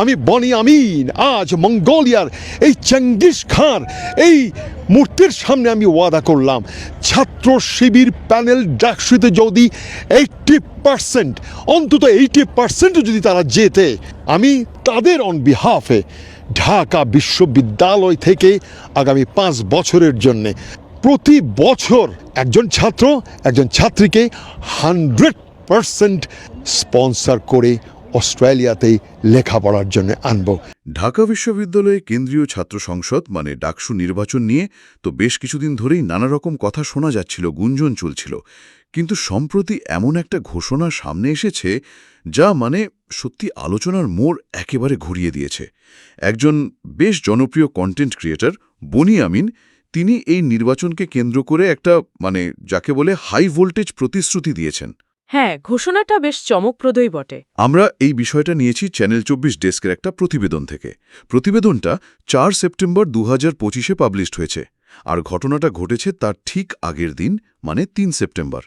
আমি বনি আমিন, আজ মঙ্গোলিয়ার এই চেঙ্গিস খান, এই মূর্তির সামনে আমি ওয়াদা করলাম। ছাত্র শিবির প্যানেল ডাকসুতে যদি এইটটি পার্সেন্ট, অন্তত এইটি পার্সেন্ট যদি তারা যেতে আমি তাদের অন বিহাফে ঢাকা বিশ্ববিদ্যালয় থেকে আগামী পাঁচ বছরের জন্যে প্রতি বছর একজন ছাত্র, একজন ছাত্রীকে হান্ড্রেড পার্সেন্ট স্পন্সর করে অস্ট্রেলিয়াতে লেখাপড়ার জন্য আনব। ঢাকা বিশ্ববিদ্যালয়ে কেন্দ্রীয় ছাত্র সংসদ মানে ডাকসু নির্বাচন নিয়ে তো বেশ কিছুদিন ধরেই নানা রকম কথা শোনা যাচ্ছিল, গুঞ্জন চলছিল। কিন্তু সম্প্রতি এমন একটা ঘোষণা সামনে এসেছে, যা মানে সত্যি আলোচনার মোড় একেবারে ঘুরিয়ে দিয়েছে। একজন বেশ জনপ্রিয় কন্টেন্ট ক্রিয়েটর বনি আমিন, তিনি এই নির্বাচনকে কেন্দ্র করে একটা মানে যাকে বলে হাই ভোল্টেজ প্রতিশ্রুতি দিয়েছেন। হ্যাঁ ঘোষণাটা বেশ চমকপ্রদই বটে। আমরা এই বিষয়টা নিয়েছি চ্যানেল চব্বিশ ডেস্কের একটা প্রতিবেদন থেকে। প্রতিবেদনটা চার সেপ্টেম্বর দু হাজার পঁচিশে পাবলিশড হয়েছে। আর ঘটনাটা ঘটেছে তার ঠিক আগের দিন মানে তিন সেপ্টেম্বর।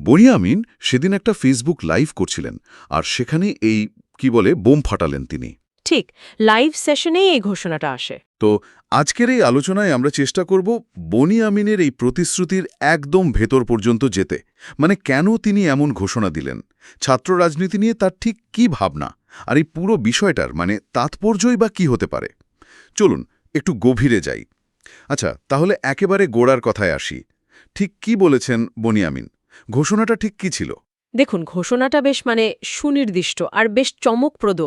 বনিয়ামিন সেদিন একটা ফেসবুক লাইভ করছিলেন, আর সেখানে এই, কি বলে, বোম ফাটালেন তিনি। ঠিক লাইভ সেশনেই এই ঘোষণাটা আসে। তো আজকের এই আলোচনায় আমরা চেষ্টা করব বনি আমিনের এই প্রতিশ্রুতির একদম ভেতর পর্যন্ত যেতে। মানে কেন তিনি এমন ঘোষণা দিলেন? ছাত্র রাজনীতি নিয়ে তার ঠিক কি ভাবনা? আর এই পুরো বিষয়টার মানে তাৎপর্যই বা কি হতে পারে? চলুন একটু গভীরে যাই। আচ্ছা তাহলে একেবারে গোড়ার কথায় আসি। ঠিক কি বলেছেন বনিয়ামিন ঘোষণাটা ঠিক কি ছিল? দেখুন ঘোষণাটা বেশ মানে সুনির্দিষ্ট আর বেশ চমকপ্রদ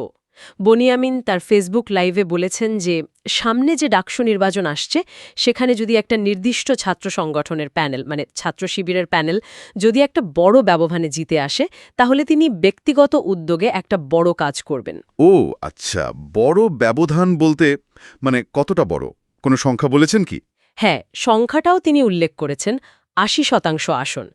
বনিয়ামিন তার ফেসবুক লাইভে বলেছেন যে সামনে যে ডাকসু নির্বাচন আসছে সেখানে যদি একটা নির্দিষ্ট ছাত্র সংগঠনের প্যানেল মানে ছাত্র শিবিরের প্যানেল যদি একটা বড় ব্যবধানে জিতে আসে তাহলে তিনি ব্যক্তিগত উদ্যোগে একটা বড় কাজ করবেন। ও আচ্ছা বড় ব্যবধান বলতে মানে কতটা বড়? কোনো সংখ্যা বলেছেন কি? হ্যাঁ সংখ্যাটাও তিনি উল্লেখ করেছেন আশি শতাংশ আসন।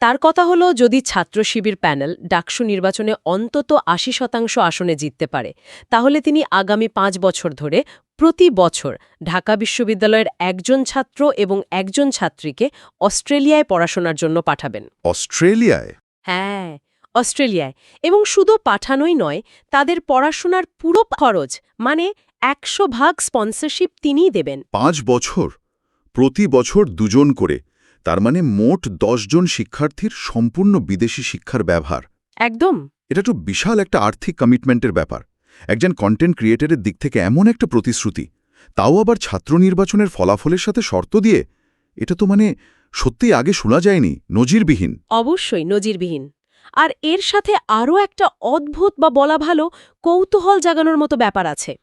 তার কথা হলো যদি ছাত্র শিবির প্যানেল ডাকসু নির্বাচনে অন্তত আশি শতাংশ আসনে জিততে পারে তাহলে তিনি আগামী পাঁচ বছর ধরে প্রতি বছর ঢাকা বিশ্ববিদ্যালয়ের একজন ছাত্র এবং একজন ছাত্রীকে অস্ট্রেলিয়ায় পড়াশোনার জন্য পাঠাবেন। অস্ট্রেলিয়ায়? হ্যাঁ অস্ট্রেলিয়ায়। এবং শুধু পাঠানোই নয় তাদের পড়াশোনার পুরো খরচ মানে একশো ভাগ স্পন্সরশিপ তিনিই দেবেন। পাঁচ বছর? প্রতি বছর দুজন করে? তার মানে মোট জন শিক্ষার্থীর সম্পূর্ণ বিদেশি শিক্ষার ব্যবহার। একদম। এটা তো বিশাল একটা আর্থিক কমিটমেন্টের ব্যাপার। একজন কন্টেন্ট ক্রিয়েটরের দিক থেকে এমন একটা প্রতিশ্রুতি। তাও আবার ছাত্র নির্বাচনের ফলাফলের সাথে শর্ত দিয়ে? এটা তো মানে সত্যিই আগে শোনা যায়নি নজিরবিহীন। অবশ্যই নজিরবিহীন। আর এর সাথে আরও একটা অদ্ভুত বা বলা ভালো কৌতূহল জাগানোর মতো ব্যাপার আছে।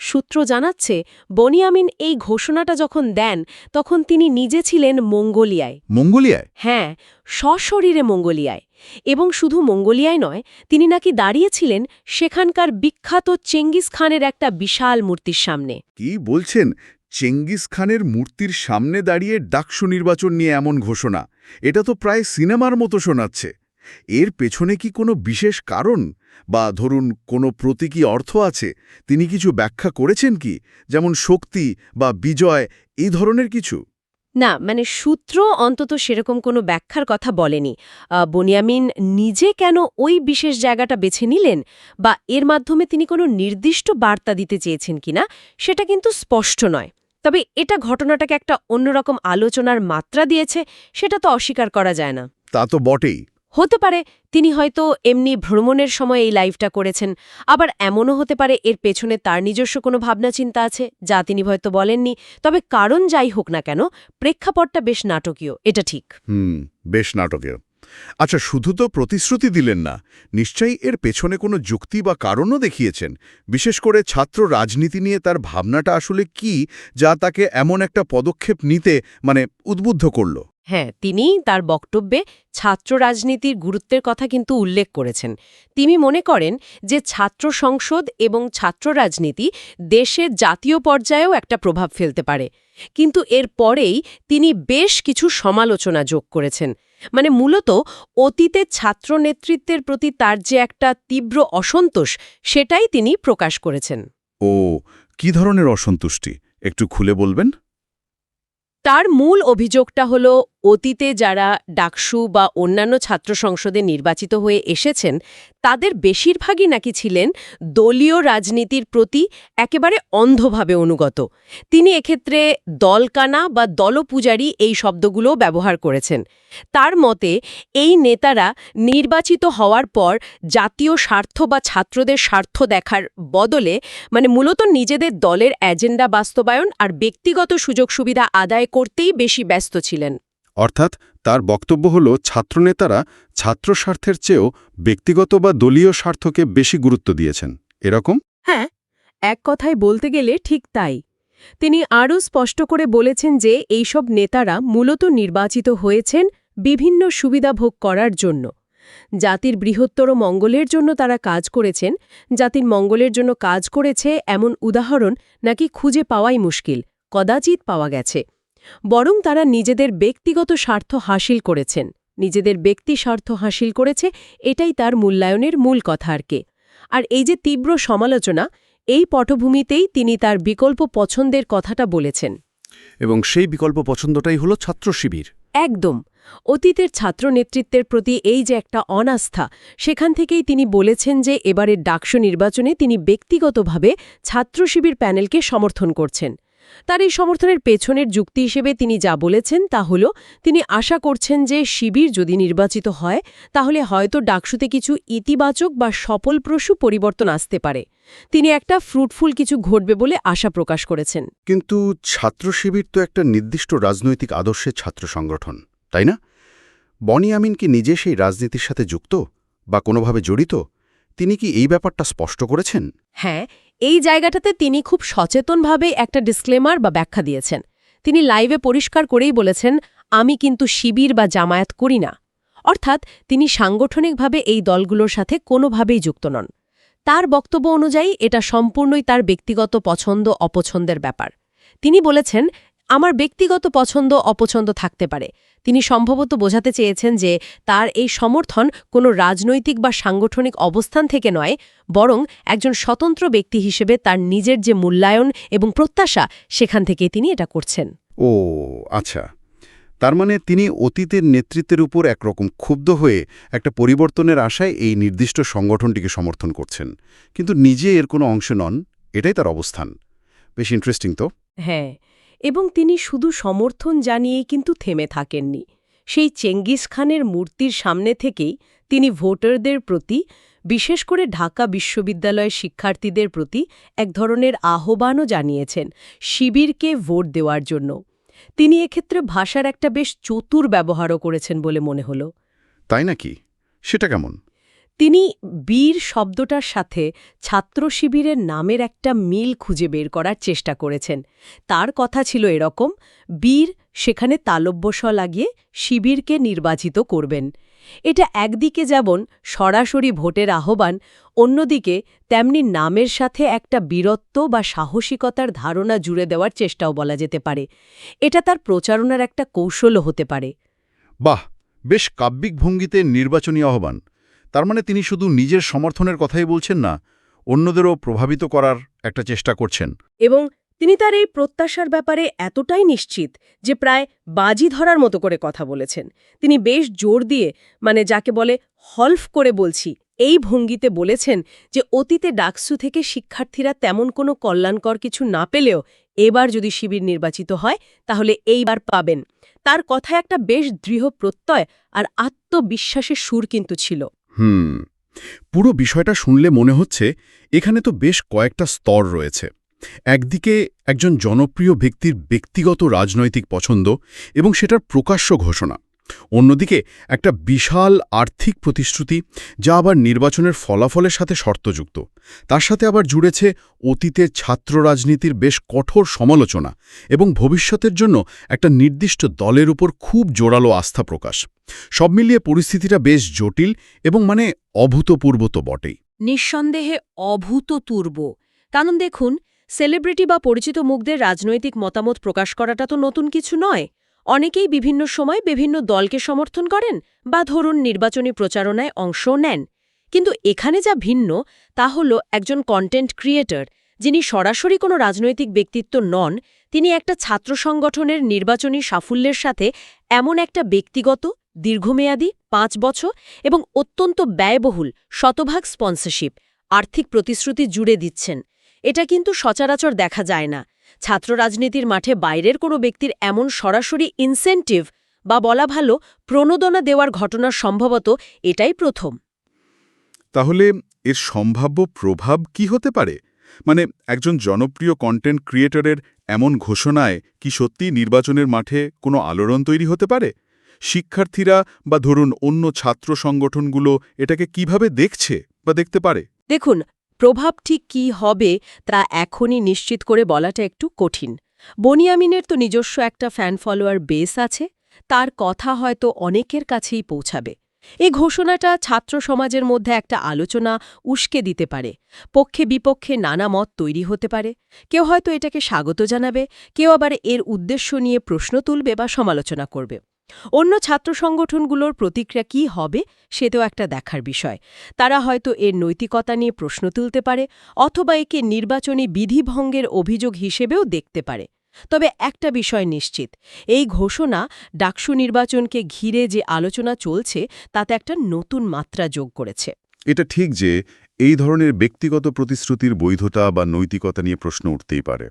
সূত্র জানাচ্ছে বনিয়ামিন এই ঘোষণাটা যখন দেন তখন তিনি নিজে ছিলেন মঙ্গোলিয়ায়। মঙ্গোলিয়ায়? হ্যাঁ সশরীরে মঙ্গোলিয়ায়। এবং শুধু মঙ্গোলিয়ায় নয় তিনি নাকি দাঁড়িয়েছিলেন সেখানকার বিখ্যাত চেঙ্গিস খানের একটা বিশাল মূর্তির সামনে। কি বলছেন? চেঙ্গিস খানের মূর্তির সামনে দাঁড়িয়ে ডাকসু নির্বাচন নিয়ে এমন ঘোষণা। এটা তো প্রায় সিনেমার মতো শোনাচ্ছে। এর পেছনে কি কোনো বিশেষ কারণ? বা ধরুন কোনো প্রতীকী অর্থ আছে তিনি কিছু ব্যাখ্যা করেছেন কি? যেমন শক্তি বা বিজয় এই ধরনের কিছু? না মানে সূত্র অন্তত সেরকম কোনো ব্যাখ্যার কথা বলেনি। বনিয়ামিন নিজে কেন ওই বিশেষ জায়গাটা বেছে নিলেন বা এর মাধ্যমে তিনি কোনো নির্দিষ্ট বার্তা দিতে চেয়েছেন কিনা সেটা কিন্তু স্পষ্ট নয়। তবে এটা ঘটনাটাকে একটা অন্যরকম আলোচনার মাত্রা দিয়েছে সেটা তো অস্বীকার করা যায় না। তা তো বটেই। হতে পারে তিনি হয়তো এমনি ভ্রমণের সময় এই লাইভটা করেছেন, আবার এমনও হতে পারে এর পেছনে তার নিজস্ব কোনো ভাবনা চিন্তা আছে, যা তিনি হয়তো বলেননি। তবে কারণ যাই হোক না কেন, প্রেক্ষাপটটা বেশ নাটকীয়, এটা ঠিক। হুম, বেশ নাটকীয়। আচ্ছা শুধু তো প্রতিশ্রুতি দিলেন না, নিশ্চয়ই এর পেছনে কোনো যুক্তি বা কারণও দেখিয়েছেন? বিশেষ করে ছাত্র রাজনীতি নিয়ে তার ভাবনাটা আসলে কি, যা তাকে এমন একটা পদক্ষেপ নিতে মানে উদ্বুদ্ধ করল? হ্যাঁ তিনি তার বক্তব্যে ছাত্র রাজনীতির গুরুত্বের কথা কিন্তু উল্লেখ করেছেন। তিনি মনে করেন যে ছাত্র সংসদ এবং ছাত্র রাজনীতি দেশের জাতীয় পর্যায়েও একটা প্রভাব ফেলতে পারে। কিন্তু এর পরেই তিনি বেশ কিছু সমালোচনা যোগ করেছেন। মানে মূলত অতীতে ছাত্র নেতৃত্বের প্রতি তার যে একটা তীব্র অসন্তোষ, সেটাই তিনি প্রকাশ করেছেন। ও, কি ধরনের অসন্তুষ্টি? একটু খুলে বলবেন? তার মূল অভিযোগটা হল অতীতে যারা ডাকসু বা অন্যান্য ছাত্র সংসদে নির্বাচিত হয়ে এসেছেন তাদের বেশিরভাগই নাকি ছিলেন দলীয় রাজনীতির প্রতি একেবারে অন্ধভাবে অনুগত। তিনি এক্ষেত্রে দলকানা বা দলপূজারী এই শব্দগুলোও ব্যবহার করেছেন। তার মতে, এই নেতারা নির্বাচিত হওয়ার পর জাতীয় স্বার্থ বা ছাত্রদের স্বার্থ দেখার বদলে মানে মূলত নিজেদের দলের এজেন্ডা বাস্তবায়ন আর ব্যক্তিগত সুযোগ সুবিধা আদায় করতেই বেশি ব্যস্ত ছিলেন। অর্থাৎ তার বক্তব্য হল, ছাত্রনেতারা ছাত্র স্বার্থের চেয়েও ব্যক্তিগত বা দলীয় স্বার্থকে বেশি গুরুত্ব দিয়েছেন। এরকম? হ্যাঁ এক কথায় বলতে গেলে ঠিক তাই। তিনি আরও স্পষ্ট করে বলেছেন যে, এইসব নেতারা মূলত নির্বাচিত হয়েছেন বিভিন্ন সুবিধা ভোগ করার জন্য। জাতির বৃহত্তর মঙ্গলের জন্য তারা কাজ করেছেন, জাতির মঙ্গলের জন্য কাজ করেছে এমন উদাহরণ নাকি খুঁজে পাওয়াই মুশকিল, কদাচিৎ পাওয়া গেছে। বরং তারা নিজেদের ব্যক্তিগত স্বার্থ হাসিল করেছেন। নিজেদের ব্যক্তি স্বার্থ হাসিল করেছে এটাই তার মূল্যায়নের মূল কথা আর কে। আর এই যে তীব্র সমালোচনা এই পটভূমিতেই তিনি তার বিকল্প পছন্দের কথাটা বলেছেন। এবং সেই বিকল্প পছন্দটাই হল ছাত্র শিবির। একদম। অতীতের ছাত্র নেতৃত্বের প্রতি এই যে একটা অনাস্থা সেখান থেকেই তিনি বলেছেন যে এবারের ডাকসু নির্বাচনে তিনি ব্যক্তিগতভাবে ছাত্র শিবির প্যানেলকে সমর্থন করছেন। তার এই সমর্থনের পেছনের যুক্তি হিসেবে তিনি যা বলেছেন তা হল, তিনি আশা করছেন যে শিবির যদি নির্বাচিত হয়, তাহলে হয়তো ডাকসুতে কিছু ইতিবাচক বা সফলপ্রসূ পরিবর্তন আসতে পারে। তিনি একটা ফ্রুটফুল কিছু ঘটবে বলে আশা প্রকাশ করেছেন। কিন্তু ছাত্র শিবির তো একটা নির্দিষ্ট রাজনৈতিক আদর্শের ছাত্র সংগঠন, তাই না? বনি আমিন কি নিজে সেই রাজনীতির সাথে যুক্ত বা কোনোভাবে জড়িত? তিনি কি এই ব্যাপারটা স্পষ্ট করেছেন? হ্যাঁ এই জায়গাটাতে তিনি খুব সচেতনভাবে একটা ডিসক্লেমার বা ব্যাখ্যা দিয়েছেন। তিনি লাইভে পরিষ্কার করেই বলেছেন, আমি কিন্তু শিবির বা জামায়াত করি না। অর্থাৎ তিনি সাংগঠনিকভাবে এই দলগুলোর সাথে কোনোভাবেই যুক্ত নন। তার বক্তব্য অনুযায়ী এটা সম্পূর্ণই তার ব্যক্তিগত পছন্দ অপছন্দের ব্যাপার। তিনি বলেছেন আমার ব্যক্তিগত পছন্দ অপছন্দ থাকতে পারে। তিনি সম্ভবত বোঝাতে চেয়েছেন যে তার এই সমর্থন কোনো রাজনৈতিক বা সাংগঠনিক অবস্থান থেকে নয় বরং একজন স্বতন্ত্র ব্যক্তি হিসেবে তার নিজের যে মূল্যায়ন এবং প্রত্যাশা সেখান থেকে তিনি এটা করছেন। ও আচ্ছা। তার মানে তিনি অতীতের নেতৃত্বের উপর একরকম ক্ষুব্ধ হয়ে একটা পরিবর্তনের আশায় এই নির্দিষ্ট সংগঠনটিকে সমর্থন করছেন। কিন্তু নিজে এর কোনো অংশ নন এটাই তার অবস্থান। বেশ ইন্টারেস্টিং তো। হ্যাঁ। এবং তিনি শুধু সমর্থন জানিয়েই কিন্তু থেমে থাকেননি। সেই চেঙ্গিস খানের মূর্তির সামনে থেকেই তিনি ভোটারদের প্রতি, বিশেষ করে ঢাকা বিশ্ববিদ্যালয়ের শিক্ষার্থীদের প্রতি এক ধরনের আহ্বানও জানিয়েছেন শিবিরকে ভোট দেওয়ার জন্য। তিনি এক্ষেত্রে ভাষার একটা বেশ চতুর ব্যবহারও করেছেন বলে মনে হল। তাই নাকি? সেটা কেমন? তিনি বীর শব্দটার সাথে ছাত্র শিবিরের নামের একটা মিল খুঁজে বের করার চেষ্টা করেছেন। তার কথা ছিল এরকম, বীর সেখানে তালব্যস লাগিয়ে শিবিরকে নির্বাচিত করবেন। এটা একদিকে যেমন সরাসরি ভোটের আহ্বান, অন্যদিকে তেমনি নামের সাথে একটা বীরত্ব বা সাহসিকতার ধারণা জুড়ে দেওয়ার চেষ্টাও বলা যেতে পারে। এটা তার প্রচারণার একটা কৌশলও হতে পারে। বাহ! বেশ কাব্যিক ভঙ্গিতে নির্বাচনী আহ্বান। তার মানে তিনি শুধু নিজের সমর্থনের কথাই বলছেন না, অন্যদেরও প্রভাবিত করার একটা চেষ্টা করছেন। এবং তিনি তার এই প্রত্যাশার ব্যাপারে এতটাই নিশ্চিত যে প্রায় বাজি ধরার মতো করে কথা বলেছেন। তিনি বেশ জোর দিয়ে মানে যাকে বলে হলফ করে বলছি, এই ভঙ্গিতে বলেছেন যে অতীতে ডাকসু থেকে শিক্ষার্থীরা তেমন কোনো কল্যাণকর কিছু না পেলেও এবার যদি শিবির নির্বাচিত হয়, তাহলে এইবার পাবেন। তার কথায় একটা বেশ দৃঢ় প্রত্যয় আর আত্মবিশ্বাসের সুর কিন্তু ছিল। হুম। পুরো বিষয়টা শুনলে মনে হচ্ছে এখানে তো বেশ কয়েকটা স্তর রয়েছে। একদিকে একজন জনপ্রিয় ব্যক্তির ব্যক্তিগত রাজনৈতিক পছন্দ এবং সেটার প্রকাশ্য ঘোষণা। অন্যদিকে একটা বিশাল আর্থিক প্রতিশ্রুতি যা আবার নির্বাচনের ফলাফলের সাথে শর্তযুক্ত। তার সাথে আবার জুড়েছে অতীতের ছাত্র রাজনীতির বেশ কঠোর সমালোচনা এবং ভবিষ্যতের জন্য একটা নির্দিষ্ট দলের উপর খুব জোরালো আস্থা প্রকাশ। সব মিলিয়ে পরিস্থিতিটা বেশ জটিল এবং মানে অভূতপূর্ব তো বটেই। নিঃসন্দেহে অভূতপূর্ব। কারণ দেখুন সেলিব্রিটি বা পরিচিত মুখদের রাজনৈতিক মতামত প্রকাশ করাটা তো নতুন কিছু নয়। অনেকেই বিভিন্ন সময় বিভিন্ন দলকে সমর্থন করেন বা ধরুন নির্বাচনী প্রচারণায় অংশও নেন। কিন্তু এখানে যা ভিন্ন, তা হল একজন কন্টেন্ট ক্রিয়েটর যিনি সরাসরি কোনো রাজনৈতিক ব্যক্তিত্ব নন, তিনি একটা ছাত্র সংগঠনের নির্বাচনী সাফল্যের সাথে এমন একটা ব্যক্তিগত, দীর্ঘমেয়াদী, পাঁচ বছর এবং অত্যন্ত ব্যয়বহুল শতভাগ স্পন্সরশিপ আর্থিক প্রতিশ্রুতি জুড়ে দিচ্ছেন। এটা কিন্তু সচরাচর দেখা যায় না। ছাত্র রাজনীতির মাঠে বাইরের কোনো ব্যক্তির এমন সরাসরি ইনসেন্টিভ বা বলা ভালো প্রণোদনা দেওয়ার ঘটনা সম্ভবত এটাই প্রথম। তাহলে এর সম্ভাব্য প্রভাব কি হতে পারে? মানে একজন জনপ্রিয় কন্টেন্ট ক্রিয়েটরের এমন ঘোষণায় কি সত্যি নির্বাচনের মাঠে কোনো আলোড়ন তৈরি হতে পারে? শিক্ষার্থীরা বা ধরুন অন্য ছাত্র সংগঠনগুলো এটাকে কীভাবে দেখছে বা দেখতে পারে? দেখুন প্রভাব ঠিক কী হবে তা এখনই নিশ্চিত করে বলাটা একটু কঠিন। বনিয়ামিনের তো নিজস্ব একটা ফ্যান ফলোয়ার বেস আছে, তার কথা হয়তো অনেকের কাছেই পৌঁছাবে। এ ঘোষণাটা ছাত্র সমাজের মধ্যে একটা আলোচনা উস্কে দিতে পারে, পক্ষে বিপক্ষে নানা মত তৈরি হতে পারে, কেউ হয়তো এটাকে স্বাগত জানাবে, কেউ আবার এর উদ্দেশ্য নিয়ে প্রশ্ন তুলবে বা সমালোচনা করবে। অন্য ছাত্র সংগঠনগুলোর প্রতিক্রিয়া কী হবে সেটাও একটা দেখার বিষয়। তারা হয়তো এর নৈতিকতা নিয়ে প্রশ্ন তুলতে পারে অথবা একে নির্বাচনী বিধিভঙ্গের অভিযোগ হিসেবেও দেখতে পারে। তবে একটা বিষয় নিশ্চিত, এই ঘোষণা ডাকসু নির্বাচনকে ঘিরে যে আলোচনা চলছে তাতে একটা নতুন মাত্রা যোগ করেছে। এটা ঠিক যে এই ধরনের ব্যক্তিগত প্রতিশ্রুতির বৈধতা বা নৈতিকতা নিয়ে প্রশ্ন উঠতেই পারে।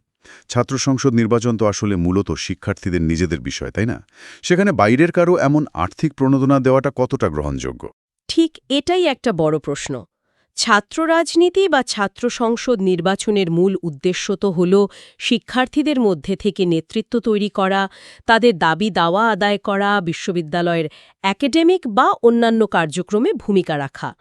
ছাত্র সংসদ নির্বাচন তো আসলে মূলত শিক্ষার্থীদের নিজেদের বিষয়, তাই না? সেখানে বাইরের কারও এমন আর্থিক প্রণোদনা দেওয়াটা কতটা গ্রহণযোগ্য? ঠিক এটাই একটা বড় প্রশ্ন। ছাত্র রাজনীতি বা ছাত্র সংসদ নির্বাচনের মূল উদ্দেশ্য তো হল শিক্ষার্থীদের মধ্যে থেকে নেতৃত্ব তৈরি করা, তাদের দাবি দাওয়া আদায় করা, বিশ্ববিদ্যালয়ের একাডেমিক বা অন্যান্য কার্যক্রমে ভূমিকা রাখা।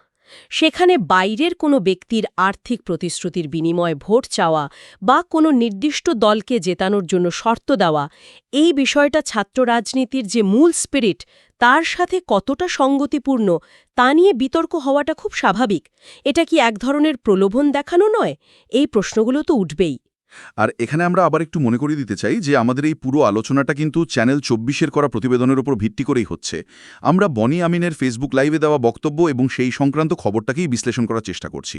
সেখানে বাইরের কোনো ব্যক্তির আর্থিক প্রতিশ্রুতির বিনিময়ে ভোট চাওয়া বা কোনো নির্দিষ্ট দলকে জেতানোর জন্য শর্ত দেওয়া, এই বিষয়টা ছাত্র রাজনীতির যে মূল স্পিরিট, তার সাথে কতটা সঙ্গতিপূর্ণ, তা নিয়ে বিতর্ক হওয়াটা খুব স্বাভাবিক। এটা কি এক ধরনের প্রলোভন দেখানো নয়? এই প্রশ্নগুলো তো উঠবেই। আর এখানে আমরা আবার একটু মনে করিয়ে দিতে চাই যে আমাদের এই পুরো আলোচনাটা কিন্তু চ্যানেল চব্বিশের করা প্রতিবেদনের উপর ভিত্তি করেই হচ্ছে। আমরা বনি আমিনের ফেসবুক লাইভে দেওয়া বক্তব্য এবং সেই সংক্রান্ত খবরটাকেই বিশ্লেষণ করার চেষ্টা করছি।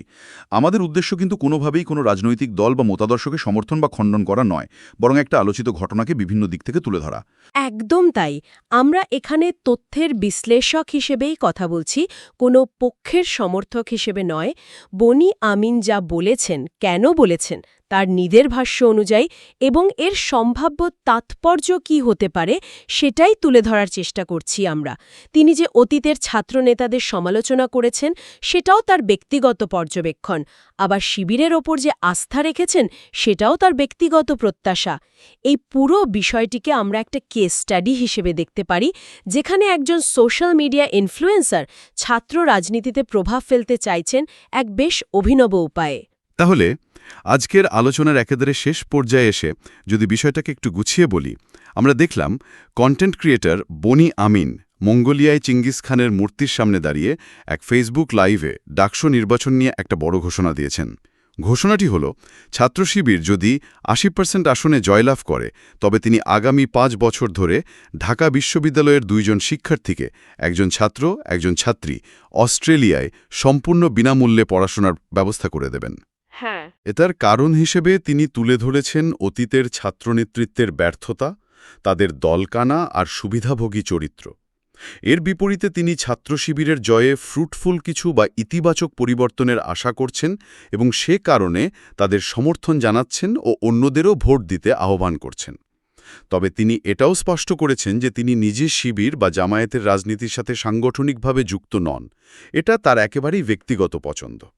আমাদের উদ্দেশ্য কিন্তু কোনোভাবেই কোনো রাজনৈতিক দল বা মতাদর্শকে সমর্থন বা খণ্ডন করা নয়, বরং একটা আলোচিত ঘটনাকে বিভিন্ন দিক থেকে তুলে ধরা। একদম তাই। আমরা এখানে তথ্যের বিশ্লেষক হিসেবেই কথা বলছি, কোনো পক্ষের সমর্থক হিসেবে নয়। বনি আমিন যা বলেছেন, কেন বলেছেন তার নিদের ভাষ্য অনুযায়ী এবং এর সম্ভাব্য তাৎপর্য কি হতে পারে সেটাই তুলে ধরার চেষ্টা করছি আমরা। তিনি যে অতীতের ছাত্রনেতাদের সমালোচনা করেছেন, সেটাও তার ব্যক্তিগত পর্যবেক্ষণ। আবার শিবিরের ওপর যে আস্থা রেখেছেন, সেটাও তার ব্যক্তিগত প্রত্যাশা। এই পুরো বিষয়টিকে আমরা একটা কেস স্টাডি হিসেবে দেখতে পারি, যেখানে একজন সোশ্যাল মিডিয়া ইনফ্লুয়েন্সার ছাত্র রাজনীতিতে প্রভাব ফেলতে চাইছেন এক বেশ অভিনব উপায়ে। তাহলে আজকের আলোচনার একেবারে শেষ পর্যায়ে এসে যদি বিষয়টাকে একটু গুছিয়ে বলি, আমরা দেখলাম কন্টেন্ট ক্রিয়েটর বনি আমিন মঙ্গোলিয়ায় চিঙ্গিস খানের মূর্তির সামনে দাঁড়িয়ে এক ফেসবুক লাইভে ডাকসো নির্বাচন নিয়ে একটা বড় ঘোষণা দিয়েছেন। ঘোষণাটি হল, ছাত্র শিবির যদি আশি পার্সেন্ট আসনে জয়লাভ করে, তবে তিনি আগামী পাঁচ বছর ধরে ঢাকা বিশ্ববিদ্যালয়ের দুইজন শিক্ষার্থীকে, একজন ছাত্র, একজন ছাত্রী, অস্ট্রেলিয়ায় সম্পূর্ণ বিনামূল্যে পড়াশোনার ব্যবস্থা করে দেবেন। হ্যাঁ। এটার কারণ হিসেবে তিনি তুলে ধরেছেন অতীতের ছাত্রনেতৃত্বের ব্যর্থতা, তাদের দলকানা আর সুবিধাভোগী চরিত্র। এর বিপরীতে তিনি ছাত্র শিবিরের জয়ে ফ্রুটফুল কিছু বা ইতিবাচক পরিবর্তনের আশা করছেন এবং সে কারণে তাদের সমর্থন জানাচ্ছেন ও অন্যদেরও ভোট দিতে আহ্বান করছেন। তবে তিনি এটাও স্পষ্ট করেছেন যে তিনি নিজে শিবির বা জামায়াতের রাজনীতির সাথে সাংগঠনিকভাবে যুক্ত নন। এটা তার একেবারেই ব্যক্তিগত পছন্দ।